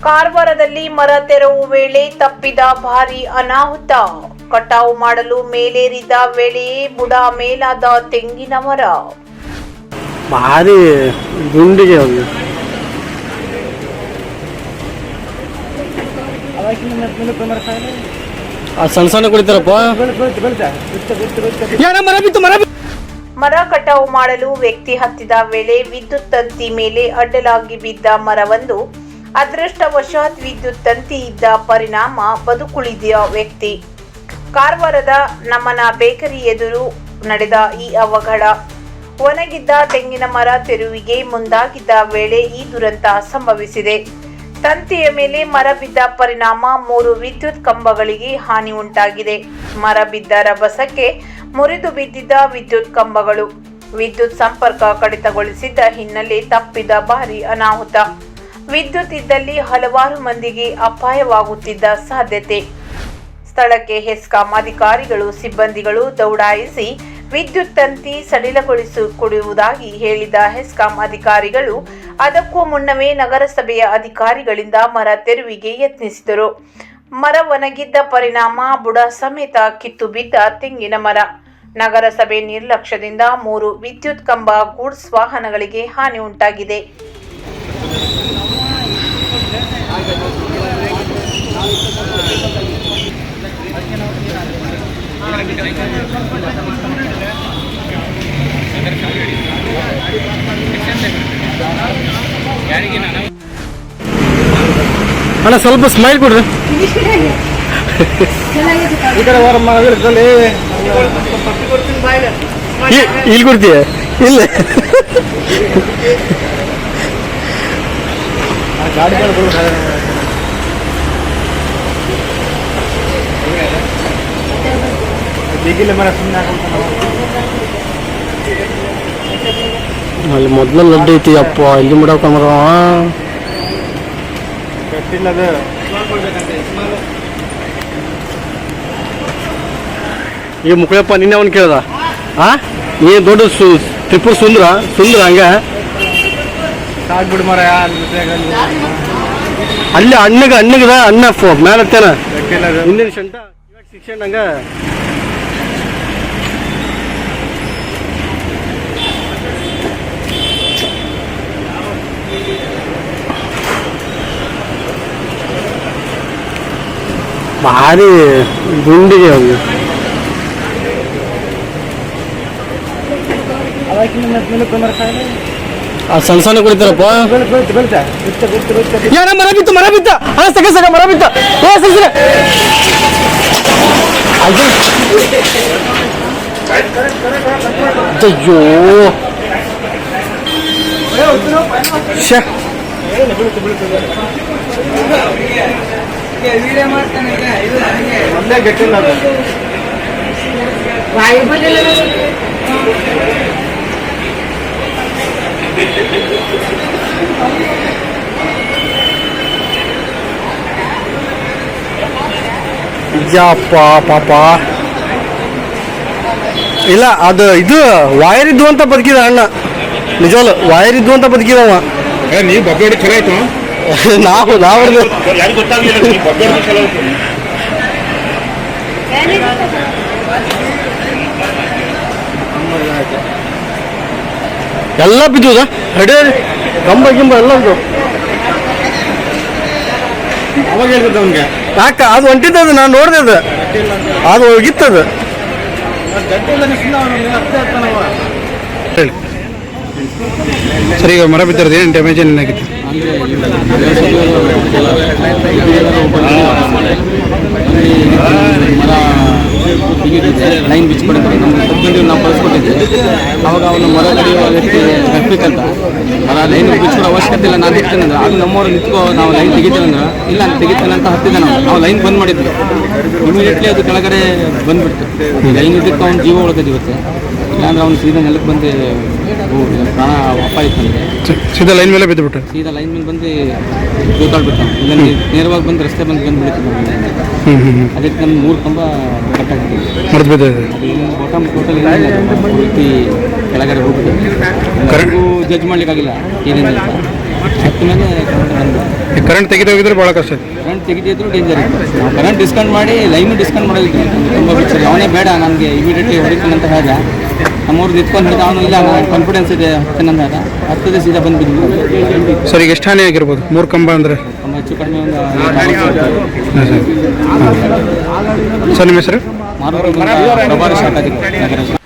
ಕಾರವಾರದಲ್ಲಿ ಮರ ತೆರವು ವೇಳೆ ತಪ್ಪಿದ ಭಾರಿ ಅನಾಹುತ. ಕಟಾವು ಮಾಡಲು ಮೇಲೇರಿದ ವೇಳೆಯೇ ಬುಡ ಮೇಲಾದ ತೆಂಗಿನ ಮರ. ಭಾರಿ ಗುಂಡಿಗೆ ಹೋಗಿ ಆ ಸಣ್ಣ ಸಣ್ಣ ಕುಡಿತಾರಪ್ಪ ಯಾರ ಮರ ಬಿತ್ತು ಮರ ಮರ ಕಟಾವು ಮಾಡಲು ವ್ಯಕ್ತಿ ಹತ್ತಿದ ವೇಳೆ ವಿದ್ಯುತ್ ತಂತಿ ಮೇಲೆ ಅಡ್ಡಲಾಗಿ ಬಿದ್ದ ಮರವೊಂದು ಅದೃಷ್ಟವಶಾತ್ ವಿದ್ಯುತ್ ತಂತಿ ಇದ್ದ ಪರಿಣಾಮ ಬದುಕುಳಿದ ವ್ಯಕ್ತಿ. ಕಾರವಾರದ ನಮ್ಮನ ಬೇಕರಿ ಎದುರು ನಡೆದ ಈ ಅವಘಡ. ಒಣಗಿದ್ದ ತೆಂಗಿನ ಮರ ತೆರವಿಗೆ ಮುಂದಾಗಿದ್ದ ವೇಳೆ ಈ ದುರಂತ ಸಂಭವಿಸಿದೆ. ತಂತಿಯ ಮೇಲೆ ಮರ ಬಿದ್ದ ಪರಿಣಾಮ ಮೂರು ವಿದ್ಯುತ್ ಕಂಬಗಳಿಗೆ ಹಾನಿ ಉಂಟಾಗಿದೆ. ಮರ ಬಿದ್ದ ರಭಸಕ್ಕೆ ಮುರಿದು ಬಿದ್ದಿದ್ದ ವಿದ್ಯುತ್ ಕಂಬಗಳು. ವಿದ್ಯುತ್ ಸಂಪರ್ಕ ಕಡಿತಗೊಳಿಸಿದ್ದ ಹಿನ್ನೆಲೆ ತಪ್ಪಿದ ಭಾರಿ ಅನಾಹುತ. ವಿದ್ಯುತ್ ಇದ್ದಲ್ಲಿ ಹಲವಾರು ಮಂದಿಗೆ ಅಪಾಯವಾಗುತ್ತಿದ್ದ ಸಾಧ್ಯತೆ. ಸ್ಥಳಕ್ಕೆ ಹೆಸ್ಕಾಂ ಅಧಿಕಾರಿಗಳು, ಸಿಬ್ಬಂದಿಗಳು ದೌಡಾಯಿಸಿ ವಿದ್ಯುತ್ ತಂತಿ ಸಡಿಲಗೊಳಿಸಿಕೊಡುವುದಾಗಿ ಹೇಳಿದ ಹೆಸ್ಕಾಂ ಅಧಿಕಾರಿಗಳು, ಅದಕ್ಕೂ ಮುನ್ನವೇ ನಗರಸಭೆಯ ಅಧಿಕಾರಿಗಳಿಂದ ಮರ ತೆರವಿಗೆ ಯತ್ನಿಸಿದರು. ಮರ ಒಣಗಿದ್ದ ಪರಿಣಾಮ ಬುಡ ಸಮೇತ ಕಿತ್ತು ಬಿದ್ದ ತೆಂಗಿನ ಮರ. ನಗರಸಭೆ ನಿರ್ಲಕ್ಷ್ಯದಿಂದ ಮೂರು ವಿದ್ಯುತ್ ಕಂಬ ಗೂಡ್ಸ್ ವಾಹನಗಳಿಗೆ ಹಾನಿ ಉಂಟಾಗಿದೆ. ಅಣ್ಣ ಸ್ವಲ್ಪ ಸ್ಮೈಲ್ ಕೊಡ್ರಿ. ಈ ಕಡೆ ಹೊರ ಮಗಲ್ಲಿ ಇಲ್ಲಿ ಕೊಡ್ತೀಯ? ಇಲ್ಲ. ಅಲ್ಲಿ ಮೊದ್ಲು ಲಡ್ಡು ಐತಿ ಅಪ್ಪ ಇಲ್ಲಿ ಮುಡಕಂದ್ರ ಈ ಮುಕ್ಕಳಪ್ಪ ನಿನ್ನೆ ಅವನು ಕೇಳ್ದ? ಆ? ನೀ ದೊಡ್ಡ ಸು ತ್ರಿಪುರ ಸುಂದ್ರ ಸುಂದ್ರ ಹಂಗ. ಸಾಕ್ಬಿಡು ಮರ ಅಲ್ಲಿ ಅಣ್ಣಗ ಅಣ್ಣಗದ ಅಣ್ಣ ಫೋ ಮ್ಯಾಲ ಹತ್ತೇನ ಗೊತ್ತಿಲ್ಲ ಅದು. ಹಿಂದಿನ ಶಂಟ ಇವಾಗ ಶಿಕ್ಷಣ ಹಂಗ. ಭಾರಿ ಹೋಗಿ ಆ ಸಣ್ಣ ಸಣ್ಣ ಕುಡಿತಾರಪ್ಪ ಯಾರ ಮರ ಬಿತ್ತು, ಮರ ಬಿತ್ತ. ಹಾ ಸಗ ಸಗ ಮರ ಬಿತ್ತ. ಏ ಸಗ ಸಗ ಅಯ್ಯೋ. ಶ್ಯಾ. ಒಂದೇ ಗಟ್ಟಿಲ್ಲ ಯಪ್ಪ ಪಾಪ ಇಲ್ಲ ಅದು ಇದು ವಾಯರ್ ಇದ್ದು ಅಂತ ಬದುಕಿದ ಅಣ್ಣ. ನಿಜವಲ್ಲ ವಾಯರ್ ಇದ್ದು ಅಂತ ಬದುಕಿದವ ನೀವು ಬಗ್ಗಡಿ ಚಲೋ ಆಯ್ತು? ನಾವು ನಾವು ಎಲ್ಲ ಬಿದ್ದುದಾ? ಹಡೆ ಕಂಬ ಗಿಂಬ ಎಲ್ಲ ಬಿದ್ದು ಯಾಕ? ಅದು ಹೊಂಟಿದ್ದದು ನಾನು ನೋಡ್ದೆ ಅದು ಅದು ಹೋಗಿತ್ತದು ಹೇಳಿ. ಸರಿ ಈಗ ಮರ ಬಿದ್ದಿರೋದು ಏನು ಡ್ಯಾಮೇಜ್ ಏನಾಗಿತ್ತು? ಲೈನ್ ಬಿಚ್ಕೊಂಡಿದ್ದಾರೆ ನಮ್ಗೆ ಸಬ್ಜೆಂಟಿವ್ ನಾವು ಕಳಿಸ್ಕೊಟ್ಟಿದ್ದೆ ಅವಾಗ ಅವನು ಮರ ಕಡಿಯುವ ವ್ಯಕ್ತಿ ಕಟ್ಬೇಕಂತ ಮರ ಲೈನ್ ಬಿಚ್ಕೊಡೋ ಅವಶ್ಯಕತೆ ಇಲ್ಲ ನಾನು ಇರ್ತೇನೆ ಅಂದ್ರೆ ಅದು ನಮ್ಮವ್ರು ನಿಂತ್ಕೋ ನಾವು ಲೈನ್ ತೆಗಿತೇವೆ ಅಂದ್ರೆ ಇಲ್ಲ ನಾನು ತೆಗಿತೇನೆ ಅಂತ ಹತ್ತಿದ್ದೆ ನಾವು ನಾವು ಲೈನ್ ಬಂದ್ ಮಾಡಿದ್ವಿ ಇಮಿಡಿಯೇಟ್ಲಿ ಅದು ಕೆಳಗಡೆ ಬಂದ್ಬಿಡ್ತು. ಲೈನ್ ಇದಕ್ಕೆ ಅವ್ನು ಜೀವ ಒಳಗದಿವತ್ತೆ ಇಲ್ಲಾಂದ್ರೆ ಅವ್ನು ಸೀದಾ ನೆಲಕ್ಕೆ ಬಂದು ಪ್ರಾಣ ನನಗೆ ಸೀದಾ ಲೈನ್ ಮೇಲೆ ಬಿದ್ದುಬಿಟ್ಟು ಸೀದಾ ಲೈನ್ ಮೇಲೆ ಬಂದು ಜೋತಾಡ್ಬಿಟ್ಟು ನೇರವಾಗಿ ಬಂದು ರಸ್ತೆ ಬಂದು ಬಂದು ಹ್ಞೂ ಅದಕ್ಕೆ ನಮ್ಮ ಮೂರು ಕಂಬ ಕಟ್ಟಾಗಿದೆ ಬಾಟಮ್ ಟೋಟಲ್ ಪೂರ್ತಿ ಕೆಳಗಡೆ ಹೋಗ್ಬಿಟ್ಟು. ಜಡ್ಜ್ ಮಾಡ್ಲಿಕ್ಕಾಗಿಲ್ಲ. ಏನೇನಿಲ್ಲ ಕರೆಂಟ್ ತೆಗೆದೋಗಿದ್ರೆ ತೆಗೆದು ಹೋಗಿದ್ರೆ ಭಾಳ ಕಷ್ಟ. ಐತಿ ಕರೆಂಟ್ ತೆಗೆದಿದ್ರು ಡೇಂಜರ್ ಇತ್ತು. ನಾವು ಕರೆಂಟ್ ಡಿಸ್ಕೌಂಟ್ ಮಾಡಿ ಲೈನ್ ಡಿಸ್ಕೌಂಟ್ ಮಾಡಲಿಕ್ಕೆ ತುಂಬ ಅವನೇ ಬೇಡ ನನಗೆ ಇಮಿಡಿಯೇಟ್ಲಿ ಹೊಡಿತೀನಿ ಅಂತ ಹೇಳ್ದ. ನಮ್ಮೂರು ನಿಂತ್ಕೊಂಡು ಹಿಡಿದ ಅವನು ಇಲ್ಲ ಕಾನ್ಫಿಡೆನ್ಸ್ ಇದೆ ಹತ್ತೇನಂದ ಹತ್ತು ದಿವಸ ಇದೆ ಬಿದ್ದು ಸರ್ ಈಗ ಎಷ್ಟು ಹಾನಿ ಆಗಿರ್ಬೋದು? ಮೂರು ಕಂಬ ಅಂದರೆ? ನಮ್ಮ ಹೆಚ್ಚು ಕಡಿಮೆ ಒಂದು ಸರ್. ನಿಮ್ಮ ಹೆಸರು? ಮಾರು ಪ್ರಭಾರಿ ನಗರ